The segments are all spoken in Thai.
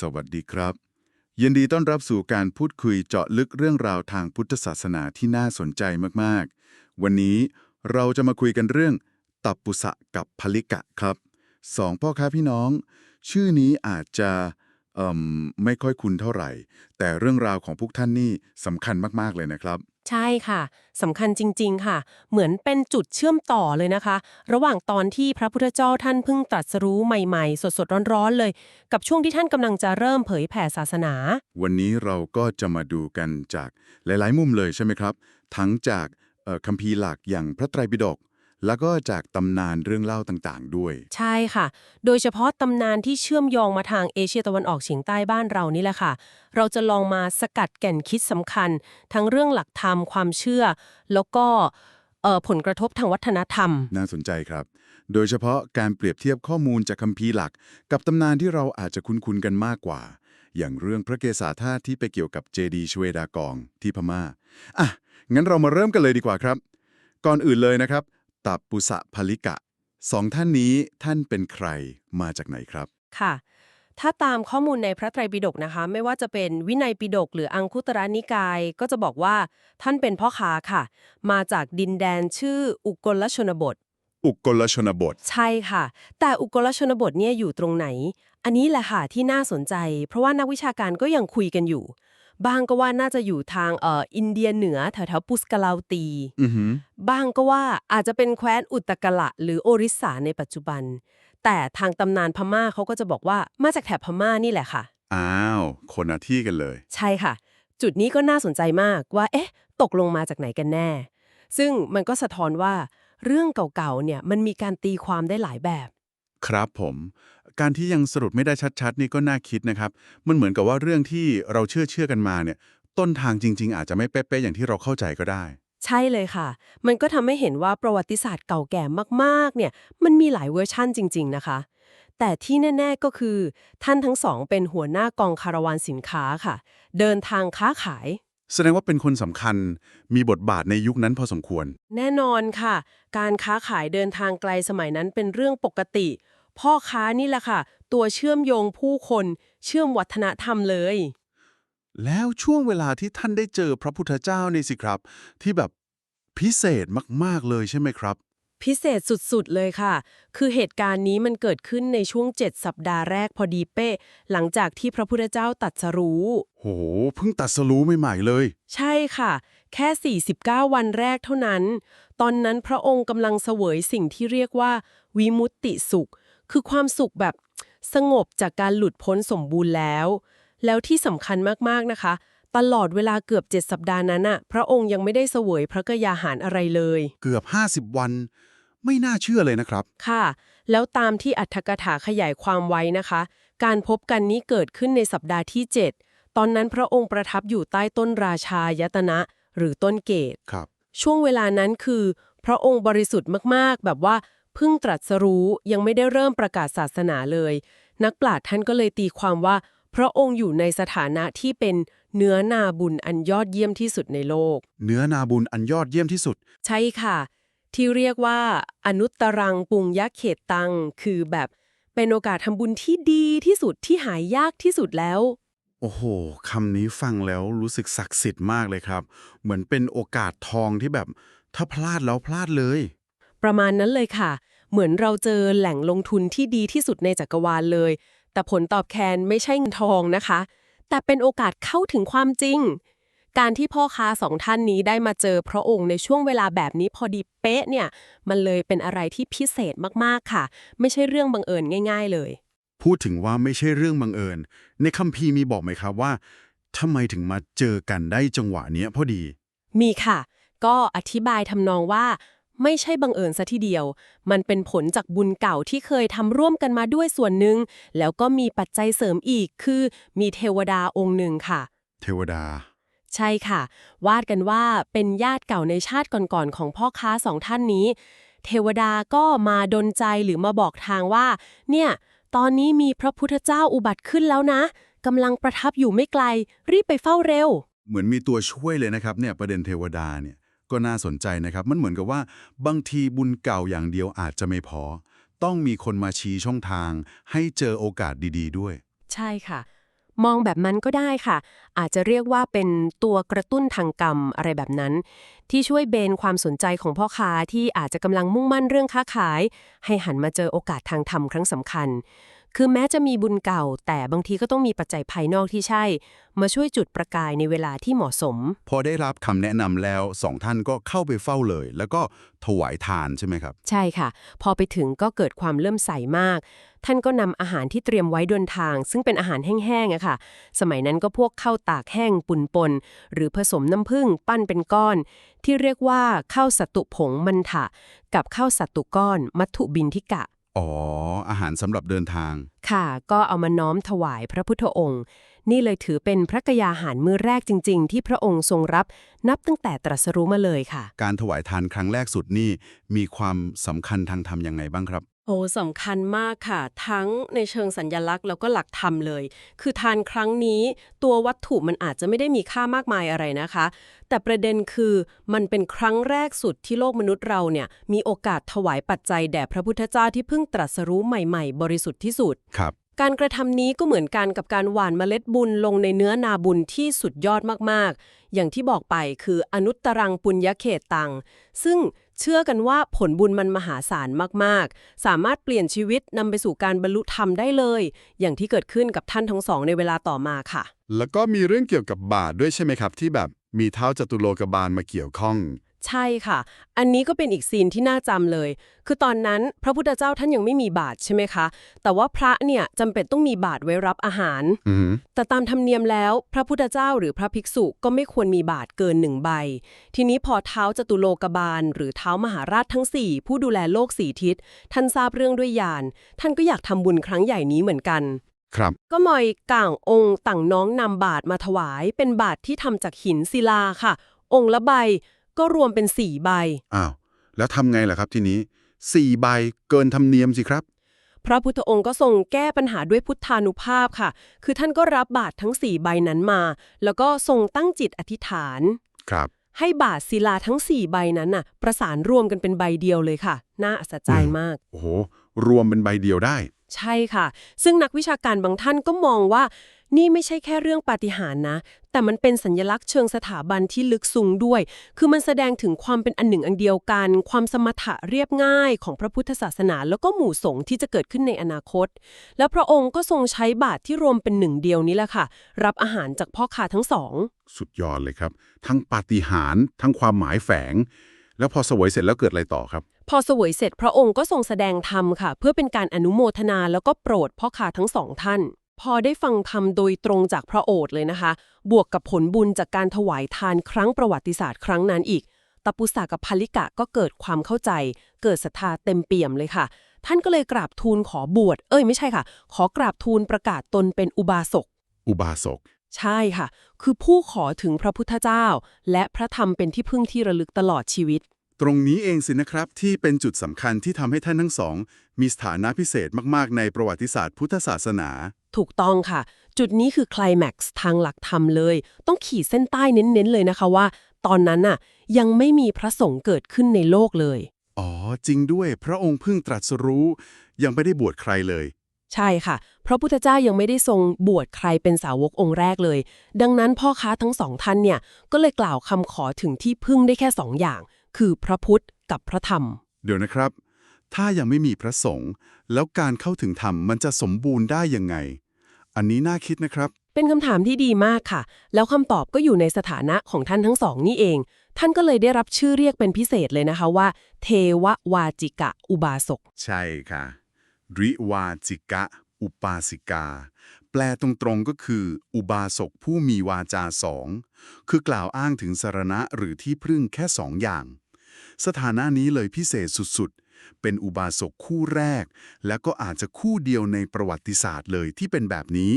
สวัสดีครับ ยินดีต้อนรับสู่การพูดคุยเจาะลึกเรื่องราวทางพุทธศาสนาที่น่าสนใจมากๆ วันนี้เราจะมาคุยกันเรื่อง ตับปุสะกับพลิกะครับสองพ่อค้าพี่น้อง ชื่อนี้อาจจะไม่ค่อยคุ้นเท่าไหร่ แต่เรื่องราวของพวกท่านนี่สำคัญมากๆเลยนะครับ ใช่ค่ะสำคัญจริง ๆ ค่ะ เหมือนเป็นจุดเชื่อมต่อเลยนะคะ ระหว่างตอนที่พระพุทธเจ้าท่านเพิ่งตรัสรู้ใหม่ๆ สดๆ ร้อนๆ เลย กับช่วงที่ท่านกำลังจะเริ่มเผยแผ่ศาสนา วันนี้เราก็จะมาดูกันจากหลาย ๆ มุมเลยใช่ไหมครับ ทั้งจากคัมภีร์หลักอย่างพระไตรปิฎก แล้วก็จากตำนานเรื่องเล่าต่างๆด้วย ใช่ค่ะ โดยเฉพาะตำนานที่เชื่อมโยงมาทางเอเชียตะวันออกเฉียงใต้บ้านเรานี่แหละค่ะ เราจะลองมาสกัดแก่นคิดสำคัญ ทั้งเรื่องหลักธรรมความเชื่อ แล้วก็เอ่อผลกระทบทางวัฒนธรรม น่าสนใจครับ โดยเฉพาะการเปรียบเทียบข้อมูลจากคัมภีร์หลัก กับตำนานที่เราอาจจะคุ้นๆกันมากกว่า อย่างเรื่องพระเกศาธาตุที่ไปเกี่ยวกับเจดีย์ชเวดากองที่พม่าอะงั้นเรามาเริ่มกันเลยดีกว่าครับ ก่อนอื่นเลยนะครับ ตับปุสะพลิกะสองท่านนี้ท่านเป็นใครมาจากไหนครับ ค่ะ ถ้าตามข้อมูลในพระไตรปิฎกนะคะ ไม่ว่าจะเป็นวินัยปิฎกหรืออังคุตรนิกาย ก็จะบอกว่าท่านเป็นพ่อค้าค่ะ มาจากดินแดนชื่ออุกลชนบท อุกลชนบท ใช่ค่ะ แต่อุกลชนบทเนี่ยอยู่ตรงไหน อันนี้แหละค่ะที่น่าสนใจ เพราะว่านักวิชาการก็ยังคุยกันอยู่ บางก็ว่าน่าจะอยู่ทางเอ่ออินเดียเหนือแถวๆปุสกาลาวตีอือหือบางก็ว่าอาจจะเป็นแคว้นอุตกะละหรือโอริสาในปัจจุบัน แต่ทางตำนานพม่าเขาก็จะบอกว่ามาจากแถบพม่านี่แหละค่ะ อ้าว คนละที่กันเลย ใช่ค่ะ จุดนี้ก็น่าสนใจมากว่า เอ๊ะ ตกลงมาจากไหนกันแน่ ซึ่งมันก็สะท้อนว่า เรื่องเก่าๆเนี่ยมันมีการตีความได้หลายแบบ ครับผม การที่ยังสรุปไม่ได้ชัดๆ นี่ก็น่าคิดนะครับ มันเหมือนกับว่าเรื่องที่เราเชื่อเชื่อๆกันมาเนี่ย ต้นทางจริง ๆ อาจจะไม่เป๊ะๆอย่างที่เราเข้าใจก็ได้ ใช่เลยค่ะ มันก็ทำให้เห็นว่าประวัติศาสตร์เก่าแก่มากๆ เนี่ย มันมีหลายเวอร์ชั่นจริง ๆ นะคะ แต่ที่แน่ ๆ ก็คือ ท่านทั้งสองเป็นหัวหน้ากองคาราวานสินค้าค่ะ เดินทางค้าขาย แสดงว่าเป็นคนสำคัญ มีบทบาทในยุคนั้นพอสมควร แน่นอนค่ะ การค้าขายเดินทางไกลสมัยนั้นเป็นเรื่องปกติ พ่อค้านี่แหละค่ะ ตัวเชื่อมโยงผู้คนเชื่อมวัฒนธรรมเลย แล้วช่วงเวลาที่ท่านได้เจอพระพุทธเจ้านี่สิครับ ที่แบบพิเศษมากๆเลยใช่ไหมครับ พิเศษสุดๆเลยค่ะ คือเหตุการณ์นี้มันเกิดขึ้นในช่วง 7 สัปดาห์แรกพอดีเป๊ะหลังจากที่พระพุทธเจ้าตรัดสรู้ โหเพิ่งตัดสรู้ใหม่ๆเลย ใช่ค่ะ แค่ 49 วันแรกเท่านั้น ตอนนั้นพระองค์กำลังเสวยสิ่งที่เรียกว่า วิมุตติสุข คือความสุขแบบสงบจากการหลุดพ้นสมบูรณ์แล้ว แล้วที่สำคัญมากๆนะคะ ตลอดเวลาเกือบ7สัปดาห์นั้นน่ะพระองค์ยังไม่ได้เสวยพระกยาหารอะไรเลย เกือบ 50 วัน ไม่น่าเชื่อเลยนะครับ ค่ะ แล้วตามที่อัตถกถาขยายความไว้นะคะ การพบกันนี้เกิดขึ้นในสัปดาห์ที่ 7 ตอนนั้นพระองค์ประทับอยู่ใต้ต้นราชายตนะ หรือต้นเกตครับ ช่วงเวลานั้นคือ พระองค์บริสุทธิ์มากๆ แบบว่า เพิ่งตรัสรู้ยังไม่ได้เริ่มประกาศศาสนาเลย นักปราชญ์ท่านก็เลยตีความว่า พระองค์อยู่ในสถานะที่เป็นเนื้อนาบุญอันยอดเยี่ยมที่สุดในโลก เนื้อนาบุญอันยอดเยี่ยมที่สุด ใช่ค่ะ ที่เรียกว่าอนุตตรังปุงยักเขตตัง คือแบบเป็นโอกาสทำบุญที่ดีที่สุดที่หายยากที่สุดแล้ว โอ้โหคำนี้ฟังแล้วรู้สึกศักดิ์สิทธิ์มากเลยครับ เหมือนเป็นโอกาสทองที่แบบ ถ้าพลาดแล้วพลาดเลย ประมาณนั้นเลยค่ะ เหมือนเราเจอแหล่งลงทุนที่ดีที่สุดในจักรวาลเลย แต่ผลตอบแทนไม่ใช่เงินทองนะคะ แต่เป็นโอกาสเข้าถึงความจริง การที่พ่อค้าสองท่านนี้ได้มาเจอพระองค์ในช่วงเวลาแบบนี้พอดีเป๊ะเนี่ย มันเลยเป็นอะไรที่พิเศษมากๆค่ะ ไม่ใช่เรื่องบังเอิญง่าย ๆ เลย พูดถึงว่าไม่ใช่เรื่องบังเอิญ ในคัมภีร์มีบอกไหมครับว่าทำไมถึงมาเจอกันได้จังหวะเนี้ยพอดี มีค่ะ ก็อธิบายทำนองว่า ไม่ใช่บังเอิญซะทีเดียว มันเป็นผลจากบุญเก่าที่เคยทำร่วมกันมาด้วยส่วนหนึ่ง แล้วก็มีปัจจัยเสริมอีก คือมีเทวดาองค์หนึ่งค่ะ เทวดา ใช่ค่ะ วาดกันว่าเป็นญาติเก่าในชาติก่อนๆของพ่อค้าสองท่านนี้ เทวดาก็มาดนใจหรือมาบอกทางว่า เนี่ย ตอนนี้มีพระพุทธเจ้าอุบัติขึ้นแล้วนะกำลังประทับอยู่ไม่ไกล รีบไปเฝ้าเร็ว เหมือนมีตัวช่วยเลยนะครับเนี่ยประเด็นเทวดาเนี่ย ก็น่าสนใจนะครับ มันเหมือนกับว่า บางทีบุญเก่าอย่างเดียวอาจจะไม่พอ ต้องมีคนมาชี้ช่องทาง ให้เจอโอกาสดี ๆ ด้วย ใช่ค่ะ มองแบบนั้นก็ได้ค่ะ อาจจะเรียกว่าเป็นตัวกระตุ้นทางกรรมอะไรแบบนั้น ที่ช่วยเบนความสนใจของพ่อค้าที่อาจจะกำลังมุ่งมั่นเรื่องค้าขาย ให้หันมาเจอโอกาสทางธรรมครั้งสำคัญ คือแม้จะมีบุญเก่า แต่บางทีก็ต้องมีปัจจัยภายนอกที่ใช่ มาช่วยจุดประกายในเวลาที่เหมาะสม พอได้รับคำแนะนำแล้วสองท่านก็เข้าไปเฝ้าเลย แล้วก็ถวายทานใช่ไหมครับ ใช่ค่ะ พอไปถึงก็เกิดความเลื่อมใสมาก ท่านก็นำอาหารที่เตรียมไว้เดินทาง ซึ่งเป็นอาหารแห้งๆอะค่ะ สมัยนั้นก็พวกข้าวตากแห้งปุ่นปนหรือผสมน้ำผึ้งปั้นเป็นก้อน ที่เรียกว่าข้าวสัตตุผงมันถะ กับข้าวสัตตุก้อน มัทุบินทิกะ อ๋อ อาหารสำหรับเดินทาง ค่ะ ก็เอามาน้อมถวายพระพุทธองค์ นี่เลยถือเป็นพระกยาหารมื้อแรกจริง ๆ ที่พระองค์ทรงรับนับตั้งแต่ตรัสรู้มาเลยค่ะ การถวายทานครั้งแรกสุดนี่มีความสำคัญทางธรรมยังไงบ้างครับ โอ้สำคัญมากค่ะ ทั้งในเชิงสัญญลักษณ์แล้วก็หลักธรรมเลย คือทานครั้งนี้ตัววัตถุมันอาจจะไม่ได้มีค่ามากมายอะไรนะคะ แต่ประเด็นคือมันเป็นครั้งแรกสุดที่โลกมนุษย์เราเนี่ยมีโอกาสถวายปัจจัยแด่พระพุทธเจ้าที่เพิ่งตรัสรู้ใหม่ๆ บริสุทธิ์ที่สุดครับ การกระทำนี้ก็เหมือนกันกับการหว่านเมล็ดบุญลงในเนื้อนาบุญที่สุดยอดมากๆ อย่างที่บอกไปคืออนุตตรังปุญญเขตตังซึ่ง เชื่อกันว่าผลบุญมันมหาศาลมากๆ สามารถเปลี่ยนชีวิตนำไปสู่การบรรลุธรรมได้เลย อย่างที่เกิดขึ้นกับท่านทั้งสองในเวลาต่อมาค่ะ แล้วก็มีเรื่องเกี่ยวกับบาทด้วยใช่ไหมครับ ที่แบบมีเท้าจตุโลกบาลมาเกี่ยวข้อง ใช่ค่ะ อันนี้ก็เป็นอีกซีนที่น่าจำเลย คือตอนนั้นพระพุทธเจ้าท่านยังไม่มีบาทใช่ไหมคะ แต่ว่าพระเนี่ยจำเป็นต้องมีบาทไว้รับอาหารอือหือแต่ตามธรรมเนียมแล้ว พระพุทธเจ้าหรือพระภิกษุก็ไม่ควรมีบาทเกินหนึ่งใบ ทีนี้พอเท้าจตุโลกบาล หรือเท้ามหาราชทั้ง 4 ผู้ดูแลโลกสี่ทิศ ท่านทราบเรื่องด้วยญาณ ท่านก็อยากทำบุญครั้งใหญ่นี้เหมือนกันครับก็มอยก่างองค์ต่างน้องนำบาทมาถวาย เป็นบาทที่ทำจากหินศิลาค่ะ องค์ละใบ ก็รวมเป็นสี่ใบ อ้าว แล้วทำไงล่ะครับทีนี้สี่ใบเกินธรรมเนียมสิครับ พระพุทธองค์ก็ทรงแก้ปัญหาด้วยพุทธานุภาพค่ะ คือท่านก็รับบาททั้งสี่ใบนั้นมา แล้วก็ทรงตั้งจิตอธิษฐาน ครับ ให้บาทศิลาทั้ง 4 ใบนั้นน่ะ ประสานรวมกันเป็นใบเดียวเลยค่ะ น่าอัศจรรย์มาก โอ้โห รวมเป็นใบเดียวได้ ใช่ค่ะ ซึ่งนักวิชาการบางท่านก็มองว่า นี่ไม่ใช่แค่เรื่องปาฏิหาริย์นะ แต่มันเป็นสัญลักษณ์เชิงสถาบันที่ลึกซึ้งด้วย คือมันแสดงถึงความเป็นอันหนึ่งอันเดียวกัน ความสมถะเรียบง่ายของพระพุทธศาสนา แล้วก็หมู่สงฆ์ที่จะเกิดขึ้นในอนาคต แล้วพระองค์ก็ทรงใช้บาทที่รวมเป็นหนึ่งเดียวนี้แหละค่ะ รับอาหารจากพ่อค้าทั้งสอง สุดยอดเลยครับ ทั้งปาฏิหาริย์ทั้งความหมายแฝง แล้วพอเสวยเสร็จแล้วเกิดอะไรต่อครับพอเสวยเสร็จพระองค์ก็ทรงแสดงธรรมค่ะ เพื่อเป็นการอนุโมทนาแล้วก็โปรดพ่อค้าทั้งสองท่าน พอได้ฟังธรรมโดยตรงจากพระโอษฐ์เลยนะคะ บวกกับผลบุญจากการถวายทานครั้งประวัติศาสตร์ครั้งนั้นอีกตปุสากับพาลิกะก็เกิดความเข้าใจ เกิดศรัทธาเต็มเปี่ยมเลยค่ะ ท่านก็เลยกราบทูลขอบวช เอ้ยไม่ใช่ค่ะ ขอกราบทูลประกาศตนเป็นอุบาสก อุบาสก ใช่ค่ะ คือผู้ขอถึงพระพุทธเจ้า และพระธรรมเป็นที่พึ่งที่ระลึกตลอดชีวิต ตรงนี้เองสินะครับที่เป็นจุดสำคัญที่ทำให้ท่านทั้งสอง มีสถานะพิเศษมากๆ ในประวัติศาสตร์พุทธศาสนา ถูกต้องค่ะ จุดนี้คือไคลแม็กซ์ทางหลักธรรมเลย ต้องขีดเส้นใต้เน้นๆเลยนะคะว่า ตอนนั้นน่ะยังไม่มีพระสงฆ์เกิดขึ้นในโลกเลย อ๋อ จริงด้วยพระองค์เพิ่งตรัสรู้ ยังไม่ได้บวชใครเลย ใช่ค่ะ พระพุทธเจ้ายังไม่ได้ทรงบวชใครเป็นสาวกองค์แรกเลย ดังนั้นพ่อค้าทั้งสองท่านเนี่ยก็เลยกล่าวคำขอถึงที่พึ่งได้แค่สองอย่าง คือพระพุทธกับพระธรรม เดี๋ยวนะครับ ถ้ายังไม่มีพระสงฆ์แล้วการเข้าถึงธรรมมันจะสมบูรณ์ได้ยังไง อันนี้น่าคิดนะครับ เป็นคำถามที่ดีมากค่ะ แล้วคำตอบก็อยู่ในสถานะของท่านทั้งสองนี่เอง ท่านก็เลยได้รับชื่อเรียกเป็นพิเศษเลยนะคะว่า เทววาจิกะ อุบาสก ใช่ค่ะ ริวาจิกะ อุปาสิกา แปลตรงๆก็คือ อุบาสกผู้มีวาจาสอง คือกล่าวอ้างถึงสารณะหรือที่พึ่งแค่สองอย่าง สถานะนี้เลยพิเศษสุดๆ เป็นอุบาสกคู่แรก และก็อาจจะคู่เดียวในประวัติศาสตร์เลยที่เป็นแบบนี้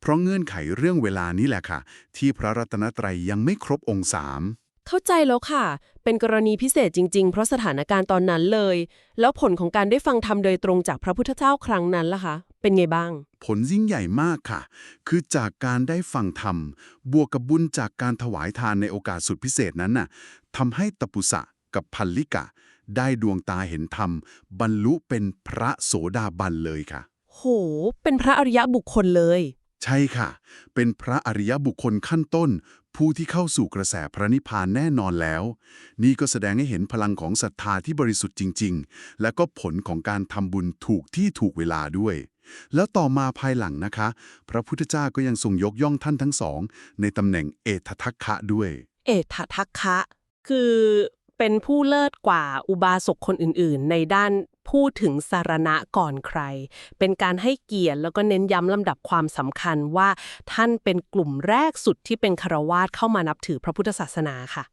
เพราะเงื่อนไขเรื่องเวลานี้แหละค่ะ ที่พระรัตนตรัยยังไม่ครบองค์สามเข้าใจแล้วค่ะ เป็นกรณีพิเศษจริง ๆ เพราะสถานการณ์ตอนนั้นเลย แล้วผลของการได้ฟังธรรมโดยตรงจากพระพุทธเจ้าครั้งนั้นล่ะคะ เป็นไงบ้าง ผลยิ่งใหญ่มากค่ะ คือจากการได้ฟังธรรม บวกกับบุญจากการถวายทานในโอกาสสุดพิเศษนั้นน่ะทำให้ตปุสะ กับพัลลิกะ ได้ดวงตาเห็นธรรม บรรลุเป็นพระโสดาบันเลยค่ะ โห เป็นพระอริยบุคคลเลย ใช่ค่ะ เป็นพระอริยบุคคลขั้นต้น ผู้ที่เข้าสู่กระแสพระนิพพานแน่นอนแล้ว นี่ก็แสดงให้เห็นพลังของศรัทธาที่บริสุทธิ์จริง ๆ และก็ผลของการทำบุญถูกที่ถูกเวลาด้วยแล้วต่อมาภายหลังนะคะ พระพุทธเจ้าก็ยังทรงยกย่องท่านทั้งสอง ในตำแหน่งเอตทัคคะด้วย เอถทัคคะ คือ เป็นผู้เลิศกว่าอุบาสกคนอื่นๆ ในด้านพูดถึงสารณะก่อนใคร เป็นการให้เกียรติแล้วก็เน้นย้ำลำดับความสำคัญว่า ท่านเป็นกลุ่มแรกสุดที่เป็นคารวาสเข้ามานับถือพระพุทธศาสนาค่ะ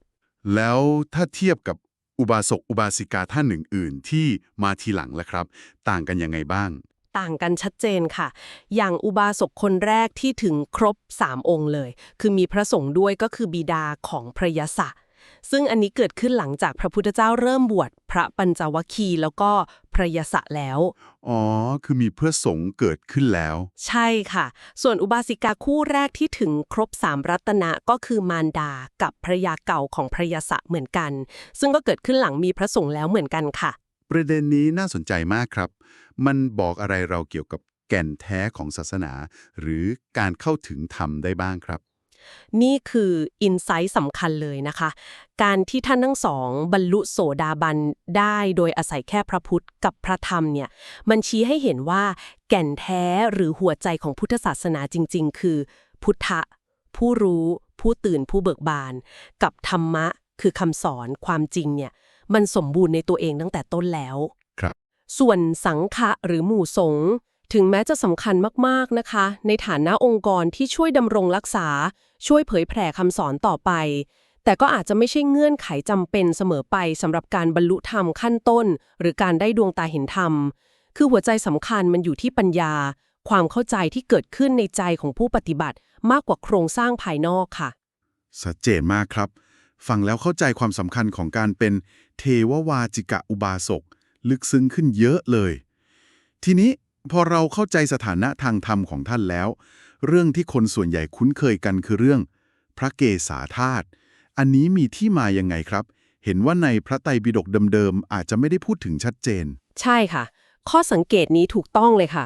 แล้วถ้าเทียบกับอุบาสกอุบาสิกาท่านอื่น ๆ ที่มาทีหลังล่ะครับ ต่างกันยังไงบ้าง ต่างกันชัดเจนค่ะ อย่างอุบาสกคนแรกที่ถึงครบ3องค์เลย คือมีพระสงฆ์ด้วยก็คือบิดาของพระยศะ ซึ่งอันนี้เกิดขึ้นหลังจากพระพุทธเจ้าเริ่มบวชพระปัญจวัคคีย์แล้วก็พระยศะแล้ว อ๋อ คือมีเพื่อสงฆ์เกิดขึ้นแล้ว ใช่ค่ะ ส่วนอุบาสิกาคู่แรกที่ถึงครบสามรัตนะก็คือมารดากับภรรยาเก่าของพระยศะเหมือนกัน ซึ่งก็เกิดขึ้นหลังมีพระสงฆ์แล้วเหมือนกันค่ะ ประเด็นนี้น่าสนใจมากครับ มันบอกอะไรเราเกี่ยวกับแก่นแท้ของศาสนา หรือการเข้าถึงธรรมได้บ้างครับ นี่คืออินไซต์สำคัญเลยนะคะ การที่ท่านทั้งสอง บรรลุโสดาบันได้โดยอาศัยแค่พระพุทธกับพระธรรมเนี่ย มันชี้ให้เห็นว่าแก่นแท้หรือหัวใจของพุทธศาสนาจริง ๆ คือ พุทธะ ผู้รู้ ผู้ตื่นผู้เบิกบาน กับธรรมะ คือคำสอนความจริงเนี่ยมันสมบูรณ์ในตัวเองตั้งแต่ต้นแล้ว ครับ ส่วนสังฆะหรือหมู่สงฆ์ ถึงแม้จะสำคัญมากๆนะคะ ในฐานะองค์กรที่ช่วยดำรงรักษา ช่วยเผยแผ่คำสอนต่อไป แต่ก็อาจจะไม่ใช่เงื่อนไขจำเป็นเสมอไปสำหรับการบรรลุธรรมขั้นต้น หรือการได้ดวงตาเห็นธรรม คือหัวใจสำคัญมันอยู่ที่ปัญญา ความเข้าใจที่เกิดขึ้นในใจของผู้ปฏิบัติ มากกว่าโครงสร้างภายนอกค่ะชัดเจนมากครับ ฟังแล้วเข้าใจความสำคัญของการเป็นเทววาจิกะอุบาสกลึกซึ้งขึ้นเยอะเลย ทีนี้ พอเราเข้าใจสถานะทางธรรมของท่านแล้ว เรื่องที่คนส่วนใหญ่คุ้นเคยกันคือเรื่อง พระเกศาธาตุอันนี้มีที่มายังไงครับ เห็นว่าในพระไตรปิฎกเดิมๆอาจจะไม่ได้พูดถึงชัดเจน ใช่ค่ะ ข้อสังเกตนี้ถูกต้องเลยค่ะ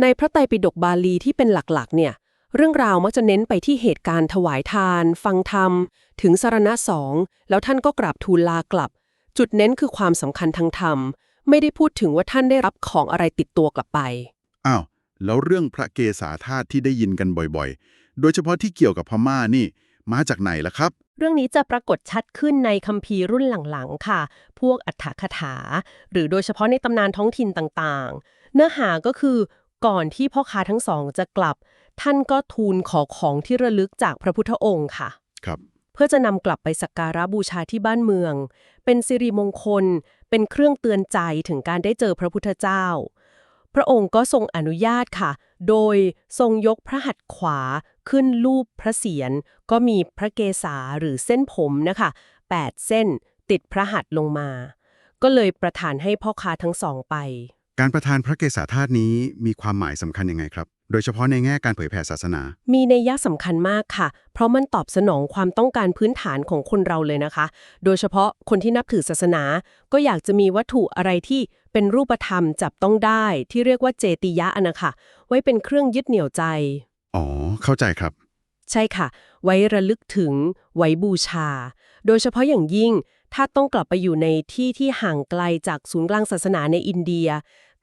ในพระไตรปิฎกบาลีที่เป็นหลักๆ เนี่ย เรื่องราวมักจะเน้นไปที่เหตุการณ์ถวายทาน ฟังธรรม ถึงสารณะสองแล้วท่านก็กราบทูลลากลับ จุดเน้นคือความสำคัญทางธรรม ไม่ได้พูดถึงว่าท่านได้รับของอะไรติดตัวกลับไป อ้าว แล้วเรื่องพระเกศาธาตุที่ได้ยินกันบ่อยๆ โดยเฉพาะที่เกี่ยวกับพม่านี่ มาจากไหนล่ะครับ เรื่องนี้จะปรากฏชัดขึ้นในคัมภีร์รุ่นหลังๆ ค่ะ พวกอัฏฐคถา หรือโดยเฉพาะในตำนานท้องถิ่นต่างๆ เนื้อหาก็คือก่อนที่พ่อค้าทั้งสองจะกลับ ท่านก็ทูลขอของที่ระลึกจากพระพุทธองค์ค่ะ ครับ เพื่อจะนำกลับไปสักการะบูชาที่บ้านเมือง เป็นสิริมงคล เป็นเครื่องเตือนใจถึงการได้เจอพระพุทธเจ้า พระองค์ก็ทรงอนุญาตค่ะ โดยทรงยกพระหัตถ์ขวาขึ้นรูปพระเศียร ก็มีพระเกศาหรือเส้นผมนะคะ8เส้นติดพระหัตถ์ลงมา ก็เลยประทานให้พ่อค้าทั้งสองไป การประทานพระเกศาธาตุนี้มีความหมายสำคัญยังไงครับ โดยเฉพาะในแง่การเผยแผ่ศาสนา มีนัยยะสำคัญมากค่ะ เพราะมันตอบสนองความต้องการพื้นฐานของคนเราเลยนะคะ โดยเฉพาะคนที่นับถือศาสนา ก็อยากจะมีวัตถุอะไรที่เป็นรูปธรรมจับต้องได้ ที่เรียกว่าเจติยะอะนะคะไว้เป็นเครื่องยึดเหนี่ยวใจ อ๋อ เข้าใจครับ ใช่ค่ะ ไว้ระลึกถึง ไว้บูชา โดยเฉพาะอย่างยิ่ง ถ้าต้องกลับไปอยู่ในที่ที่ห่างไกลจากศูนย์กลางศาสนาในอินเดีย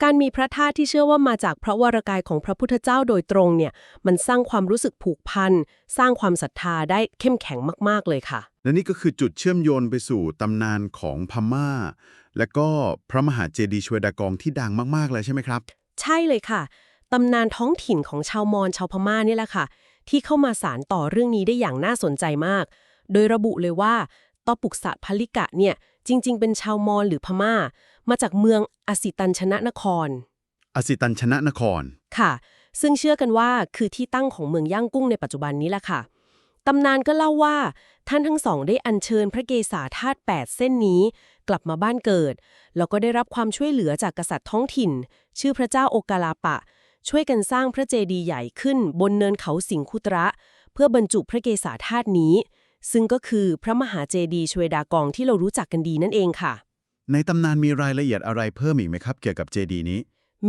การมีพระธาตุที่เชื่อว่ามาจากพระวรากายของพระพุทธเจ้าโดยตรงเนี่ย มันสร้างความรู้สึกผูกพัน สร้างความศรัทธาได้เข้มแข็งมาก ๆ เลยค่ะ และนี่ก็คือจุดเชื่อมโยงไปสู่ตำนานของพม่า และก็พระมหาเจดีย์ชเวดากองที่ดังมาก ๆ เลยใช่ไหมครับ ใช่เลยค่ะ ตำนานท้องถิ่นของชาวมอญชาวพม่านี่แหละค่ะ ที่เข้ามาสารต่อเรื่องนี้ได้อย่างน่าสนใจมาก โดยระบุเลยว่าตอปุกษะพลิกะเนี่ยจริง ๆ เป็นชาวมอญหรือพม่า มาจากเมืองอสิตัญชนะนคร อสิตัญชนะนคร ค่ะ ซึ่งเชื่อกันว่าคือที่ตั้งของเมืองย่างกุ้งในปัจจุบันนี้แหละค่ะตำนานก็เล่าว่า ท่านทั้งสองได้อัญเชิญพระเกศาธาตุ8เส้นนี้ กลับมาบ้านเกิด แล้วก็ได้รับความช่วยเหลือจากกษัตริย์ท้องถิ่น ชื่อพระเจ้าโอกาลาปะ ช่วยกันสร้างพระเจดีย์ใหญ่ขึ้นบนเนินเขาสิงคุตระ เพื่อบรรจุพระเกศาธาตุนี้ ซึ่งก็คือพระมหาเจดีย์ชเวดากองที่เรารู้จักกันดีนั่นเองค่ะ ในตำนานมีรายละเอียดอะไรเพิ่มอีกไหมครับ เกี่ยวกับเจดีนี้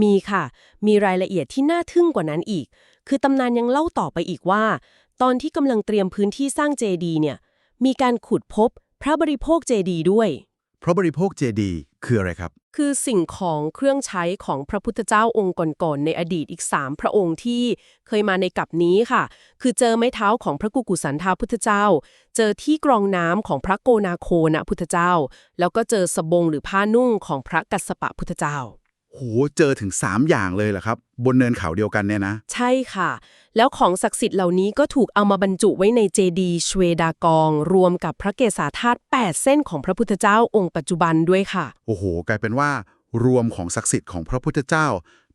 มีค่ะ มีรายละเอียดที่น่าทึ่งกว่านั้นอีก คือตำนานยังเล่าต่อไปอีกว่า ตอนที่กำลังเตรียมพื้นที่สร้างเจดีเนี่ย มีการขุดพบพระบริโภคเจดีด้วย เพราะบริโภคเจดีคืออะไรครับ คือสิ่งของเครื่องใช้ของพระพุทธเจ้าองค์ก่อนๆในอดีตอีก 3 พระองค์ที่เคยมาในกับนี้ค่ะ คือเจอไม้เท้าของพระกุกุสันทาพุทธเจ้า เจอที่กรองน้ำของพระโกนาโคนะพุทธเจ้า แล้วก็เจอสบงหรือผ้านุ่งของพระกัสสปะพุทธเจ้า โหเจอถึง 3 อย่างเลยเหรอครับ บนเนินเขาเดียวกันเนี่ยนะ ใช่ค่ะ แล้วของศักดิ์สิทธิ์เหล่านี้ก็ถูกเอามาบรรจุไว้ในเจดีย์ชเวดากอง รวมกับพระเกศาธาตุ8เส้นของพระพุทธเจ้าองค์ปัจจุบันด้วยค่ะ โอ้โห กลายเป็นว่า รวมของศักดิ์สิทธิ์ของพระพุทธเจ้า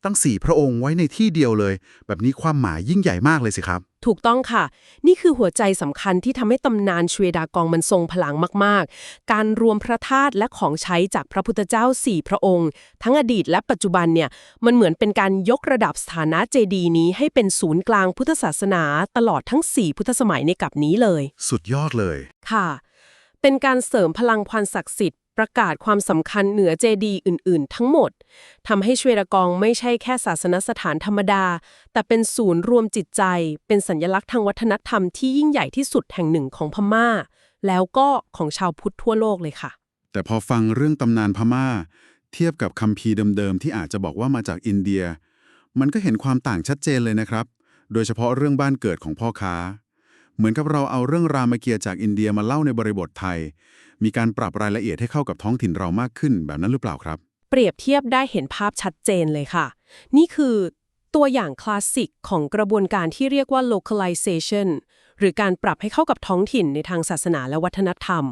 ตั้ง4พระองค์ไว้ในที่เดียวเลย แบบนี้ความหมายยิ่งใหญ่มากเลยสิครับ ถูกต้องค่ะ นี่คือหัวใจสำคัญที่ทำให้ตำนานชเวดากองมันทรงพลังมาก ๆ การรวมพระธาตุและของใช้จากพระพุทธเจ้าสี่พระองค์ ทั้งอดีตและปัจจุบันเนี่ย มันเหมือนเป็นการยกระดับสถานะเจดีย์นี้ให้เป็นศูนย์กลางพุทธศาสนาตลอดทั้ง4พุทธสมัยในกับนี้เลย สุดยอดเลย ค่ะ เป็นการเสริมพลังความศักดิ์สิทธิ์ ประกาศความสำคัญเหนือเจดีย์อื่น ๆ ทั้งหมดทำให้ชเวดากองไม่ใช่แค่ศาสนสถานธรรมดา แต่เป็นศูนย์รวมจิตใจ เป็นสัญลักษณ์ทางวัฒนธรรมที่ยิ่งใหญ่ที่สุดแห่งหนึ่งของพม่า แล้วก็ของชาวพุทธทั่วโลกเลยค่ะ แต่พอฟังเรื่องตำนานพม่า เทียบกับคัมภีร์เดิม ๆ ที่อาจจะบอกว่ามาจากอินเดีย มันก็เห็นความต่างชัดเจนเลยนะครับ โดยเฉพาะเรื่องบ้านเกิดของพ่อค้า เหมือนกับเราเอาเรื่องรามเกียรติ์จากอินเดียมาเล่าในบริบทไทย มีการปรับรายละเอียดให้เข้ากับท้องถิ่นเรามากขึ้นแบบนั้นหรือเปล่าครับ เปรียบเทียบได้เห็นภาพชัดเจนเลยค่ะ นี่คือตัวอย่างคลาสสิกของกระบวนการที่เรียกว่า localization หรือการปรับให้เข้ากับท้องถิ่นในทางศาสนาและวัฒนธรรม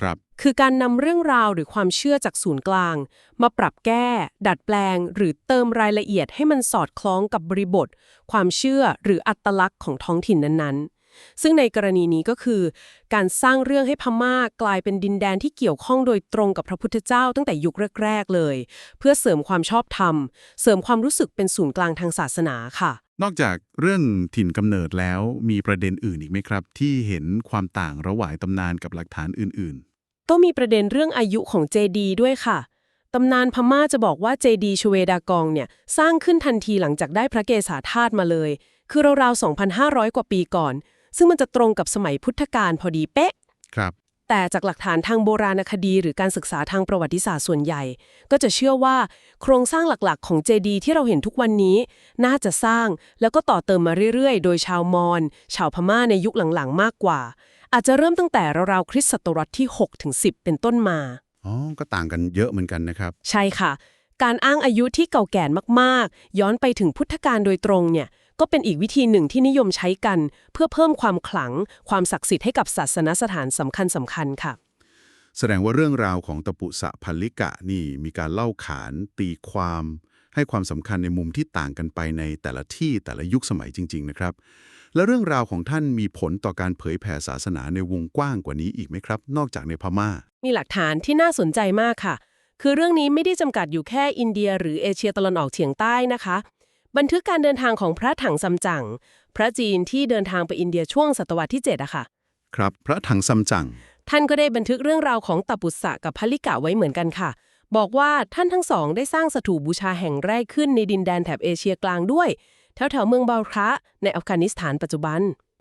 ครับ คือการนำเรื่องราวหรือความเชื่อจากศูนย์กลาง มาปรับแก้ ดัดแปลง หรือเติมรายละเอียดให้มันสอดคล้องกับบริบท ความเชื่อหรืออัตลักษณ์ของท้องถิ่นนั้นๆ ซึ่งในกรณีนี้ก็คือ การสร้างเรื่องให้พม่ากลายเป็นดินแดนที่เกี่ยวข้องโดยตรงกับพระพุทธเจ้าตั้งแต่ยุคแรกๆเลย เพื่อเสริมความชอบธรรม เสริมความรู้สึกเป็นศูนย์กลางทางศาสนาค่ะ นอกจากเรื่องถิ่นกำเนิดแล้วมีประเด็นอื่นอีกไหมครับ ที่เห็นความต่างระหว่างตำนานกับหลักฐานอื่นต้องมีประเด็นเรื่องอายุของเจดีด้วยค่ะตำนานพม่าจะบอกว่าเจดีชเวดากองเนี่ย สร้างขึ้นทันทีหลังจากได้พระเกศาธาตุมาเลย คือราวๆ 2,500 กว่าปีก่อน ซึ่งมันจะตรงกับสมัยพุทธกาลพอดีเป๊ะๆครับ แต่จากหลักฐานทางโบราณคดีหรือการศึกษาทางประวัติศาสตร์ส่วนใหญ่ ก็จะเชื่อว่าโครงสร้างหลักๆ ของเจดีย์ที่เราเห็นทุกวันนี้ น่าจะสร้างแล้วก็ต่อเติมมาเรื่อยๆ โดยชาวมอญชาวพม่าในยุคหลังๆ มากกว่า อาจจะเริ่มตั้งแต่ราวๆคริสตศตวรรษที่6ถึง10 เป็นต้นมา อ๋อ ก็ต่างกันเยอะเหมือนกันนะครับ ใช่ค่ะ การอ้างอายุที่เก่าแก่มากๆ ย้อนไปถึงพุทธกาลโดยตรงเนี่ย ก็เป็นอีกวิธีหนึ่งที่นิยมใช้กัน เพื่อเพิ่มความขลัง ความศักดิ์สิทธิ์ให้กับศาสนสถานสำคัญสำคัญๆค่ะ แสดงว่าเรื่องราวของตะปุสะพัลลิกะนี่มีการเล่าขานตีความ ให้ความสำคัญในมุมที่ต่างกันไปในแต่ละที่แต่ละยุคสมัยจริง ๆ นะครับ และเรื่องราวของท่านมีผลต่อการเผยแผ่ศาสนาในวงกว้างกว่านี้อีกไหมครับ นอกจากในพม่า มีหลักฐานที่น่าสนใจมากค่ะ คือเรื่องนี้ไม่ได้จำกัดอยู่แค่อินเดีย หรือเอเชียตะวันออกเฉียงใต้นะคะ บันทึกการเดินทางของพระถังซัมจั๋งพระจีนที่เดินทางไปอินเดียช่วงศตวรรษที่7อะค่ะ ครับ พระถังซัมจั๋งท่านก็ได้บันทึกเรื่องราวของตปุสะกับพลิกะไว้เหมือนกันค่ะ บอกว่าท่านทั้งสองได้สร้างสถูปบูชาแห่งแรกขึ้นในดินแดนแถบเอเชียกลางด้วย แถวๆเมืองบาลคระในอัฟกานิสถานปัจจุบัน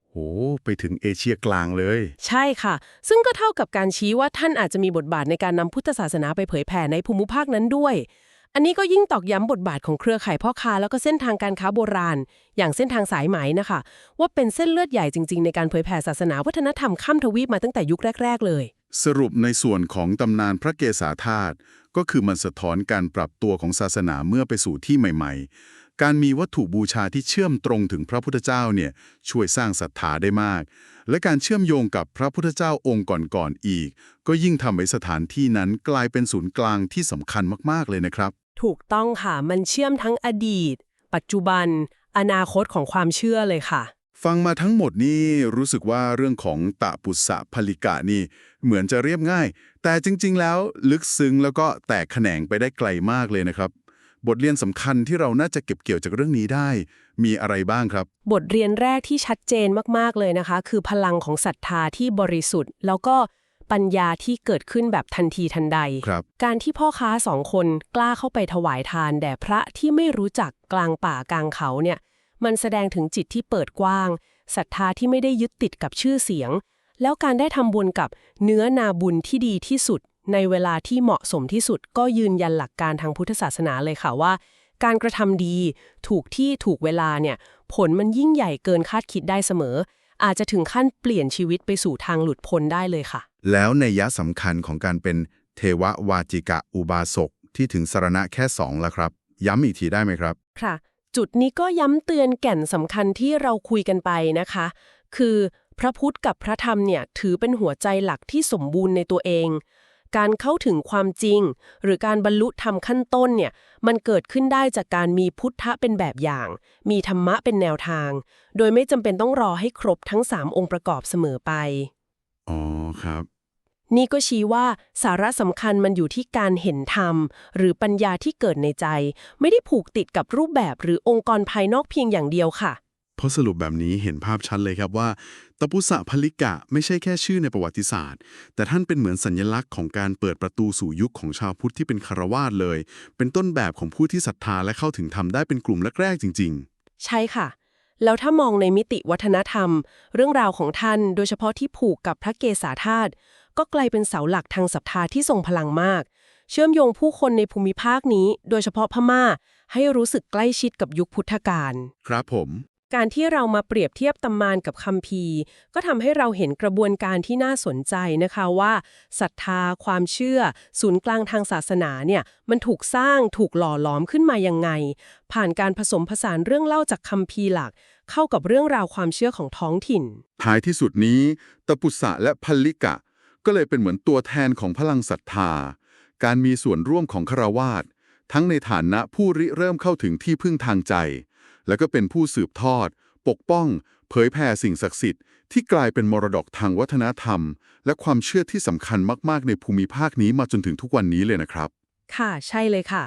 โหไปถึงเอเชียกลางเลย ใช่ค่ะ ซึ่งก็เท่ากับการชี้ว่าท่านอาจจะมีบทบาทในการนำพุทธศาสนาไปเผยแผ่ในภูมิภาคนั้นด้วย อันนี้ก็ยิ่งตอกย้ำบทบาทของเครือข่ายพ่อค้าแล้วก็เส้นทางการค้าโบราณ อย่างเส้นทางสายไหมนะคะ ว่าเป็นเส้นเลือดใหญ่จริง ๆ ในการเผยแผ่ศาสนาวัฒนธรรมข้ามทวีปมาตั้งแต่ยุคแรก ๆ เลย สรุปในส่วนของตำนานพระเกศาธาตุก็คือมันสะท้อนการปรับตัวของศาสนาเมื่อไปสู่ที่ใหม่ ๆ การมีวัตถุบูชาที่เชื่อมตรงถึงพระพุทธเจ้าเนี่ยช่วยสร้างศรัทธาได้มาก และการเชื่อมโยงกับพระพุทธเจ้าองค์ก่อนๆอีก ก็ยิ่งทำให้สถานที่นั้นกลายเป็นศูนย์กลางที่สำคัญมากๆเลยนะครับ ถูกต้องค่ะ มันเชื่อมทั้งอดีต ปัจจุบัน อนาคตของความเชื่อเลยค่ะ ฟังมาทั้งหมดนี่รู้สึกว่าเรื่องของตะปุสะพลิกะนี่ เหมือนจะเรียบง่าย แต่จริง ๆ แล้วลึกซึ้งแล้วก็แตกแขนงไปได้ไกลมากเลยนะครับ บทเรียนสำคัญที่เราน่าจะเก็บเกี่ยวจากเรื่องนี้ได้ มีอะไรบ้างครับ บทเรียนแรกที่ชัดเจนมากๆเลยนะคะ คือพลังของศรัทธาที่บริสุทธิ์ แล้วก็ ปัญญาที่เกิดขึ้นแบบทันทีทันใด ครับ การที่พ่อค้าสองคนกล้าเข้าไปถวายทานแด่พระที่ไม่รู้จักกลางป่ากลางเขาเนี่ย มันแสดงถึงจิตที่เปิดกว้างศรัทธาที่ไม่ได้ยึดติดกับชื่อเสียง แล้วการได้ทำบุญกับเนื้อนาบุญที่ดีที่สุด ในเวลาที่เหมาะสมที่สุด ก็ยืนยันหลักการทางพุทธศาสนาเลยค่ะว่า การกระทำดี ถูกที่ถูกเวลาเนี่ย ผลมันยิ่งใหญ่เกินคาดคิดได้เสมอ อาจจะถึงขั้นเปลี่ยนชีวิตไปสู่ทางหลุดพ้นได้เลยค่ะ แล้วในยะสำคัญของการเป็นเทววาจิกะอุบาสกที่ถึงสรณะแค่สองล้วครับ ย้ำอีกทีได้ไหมครับ ค่ะ จุดนี้ก็ย้ำเตือนแก่นสำคัญที่เราคุยกันไปนะคะ คือพระพุทธกับพระธรรมเนี่ยถือเป็นหัวใจหลักที่สมบูรณ์ในตัวเอง การเข้าถึงความจริง หรือการบรรลุธรรมขั้นต้นเนี่ยมันเกิดขึ้นได้จากการมีพุทธะเป็นแบบอย่าง มีธรรมะเป็นแนวทาง โดยไม่จำเป็นต้องรอให้ครบทั้ง 3 องค์ประกอบเสมอไป อ๋อครับ นี่ก็ชี้ว่าสาระสำคัญมันอยู่ที่การเห็นธรรม หรือปัญญาที่เกิดในใจ ไม่ได้ผูกติดกับรูปแบบหรือองค์กรภายนอกเพียงอย่างเดียวค่ะ เพราะสรุปแบบนี้เห็นภาพชัดเลยครับว่า ตปุสะพลิกะไม่ใช่แค่ชื่อในประวัติศาสตร์ แต่ท่านเป็นเหมือนสัญลักษณ์ของการเปิดประตูสู่ยุคของชาวพุทธที่เป็นคารวาสเลย เป็นต้นแบบของผู้ที่ศรัทธาและเข้าถึงธรรมได้เป็นกลุ่มแรกๆจริงใช่ค่ะ แล้วถ้ามองในมิติวัฒนธรรม เรื่องราวของท่านโดยเฉพาะที่ผูกกับพระเกศาธาตุก็กลายเป็นเสาหลักทางศรัทธาที่ทรงพลังมาก เชื่อมโยงผู้คนในภูมิภาคนี้ โดยเฉพาะพม่า ให้รู้สึกใกล้ชิดกับยุคพุทธกาลครับผม การที่เรามาเปรียบเทียบตำมานกับคัมภีร์ ก็ทำให้เราเห็นกระบวนการที่น่าสนใจนะคะว่าศรัทธา ความเชื่อ ศูนย์กลางทางศาสนาเนี่ยมันถูกสร้างถูกหล่อหลอมขึ้นมายังไง ผ่านการผสมผสานเรื่องเล่าจากคัมภีร์หลัก เข้ากับเรื่องราวความเชื่อของท้องถิ่น ท้ายที่สุดนี้ตะปุสะและพลิกะ ก็เลยเป็นเหมือนตัวแทนของพลังศรัทธา การมีส่วนร่วมของคารวาสทั้งในฐานะผู้ริเริ่มเข้าถึงที่พึ่งทางใจ แล้วก็เป็นผู้สืบทอด ปกป้อง เผยแผ่สิ่งศักดิ์สิทธิ์ที่กลายเป็นมรดกทางวัฒนธรรม และความเชื่อที่สำคัญมากๆ ในภูมิภาคนี้มาจนถึงทุกวันนี้เลยนะครับ ค่ะใช่เลยค่ะ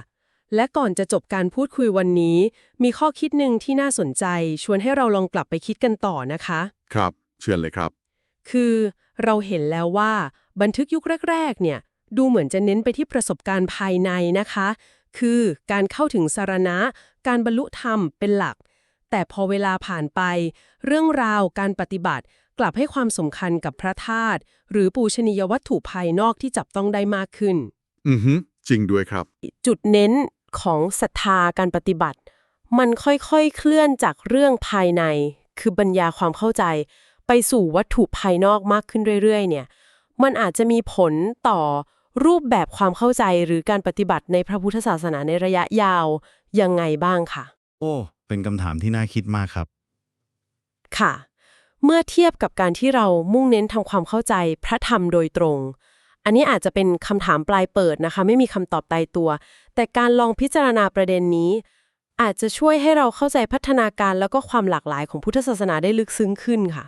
และก่อนจะจบการพูดคุยวันนี้ มีข้อคิดหนึ่งที่น่าสนใจ ชวนให้เราลองกลับไปคิดกันต่อนะคะ ครับ เชิญเลยครับ คือเราเห็นแล้วว่าบันทึกยุคแรก ๆ เนี่ย ดูเหมือนจะเน้นไปที่ประสบการณ์ภายในนะคะ คือการเข้าถึงสารณะ การบรรลุธรรมเป็นหลัก แต่พอเวลาผ่านไป เรื่องราวการปฏิบัติกลับให้ความสำคัญกับพระธาตุหรือปูชนียวัตถุภายนอกที่จับต้องได้มากขึ้น อือฮึจริงด้วยครับ จุดเน้นของศรัทธาการปฏิบัติ มันค่อยๆ เคลื่อนจากเรื่องภายใน คือบรรยาความเข้าใจ ไปสู่วัตถุภายนอกมากขึ้นเรื่อยๆ เนี่ย มันอาจจะมีผลต่อ รูปแบบความเข้าใจหรือการปฏิบัติในพระพุทธศาสนาในระยะยาว ยังไงบ้างค่ะ โอ้ เป็นคำถามที่น่าคิดมากครับ ค่ะ เมื่อเทียบกับการที่เรามุ่งเน้นทำความเข้าใจพระธรรมโดยตรง อันนี้อาจจะเป็นคำถามปลายเปิดนะคะ ไม่มีคำตอบตายตัว แต่การลองพิจารณาประเด็นนี้ อาจจะช่วยให้เราเข้าใจพัฒนาการแล้วก็ความหลากหลายของพุทธศาสนาได้ลึกซึ้งขึ้นค่ะ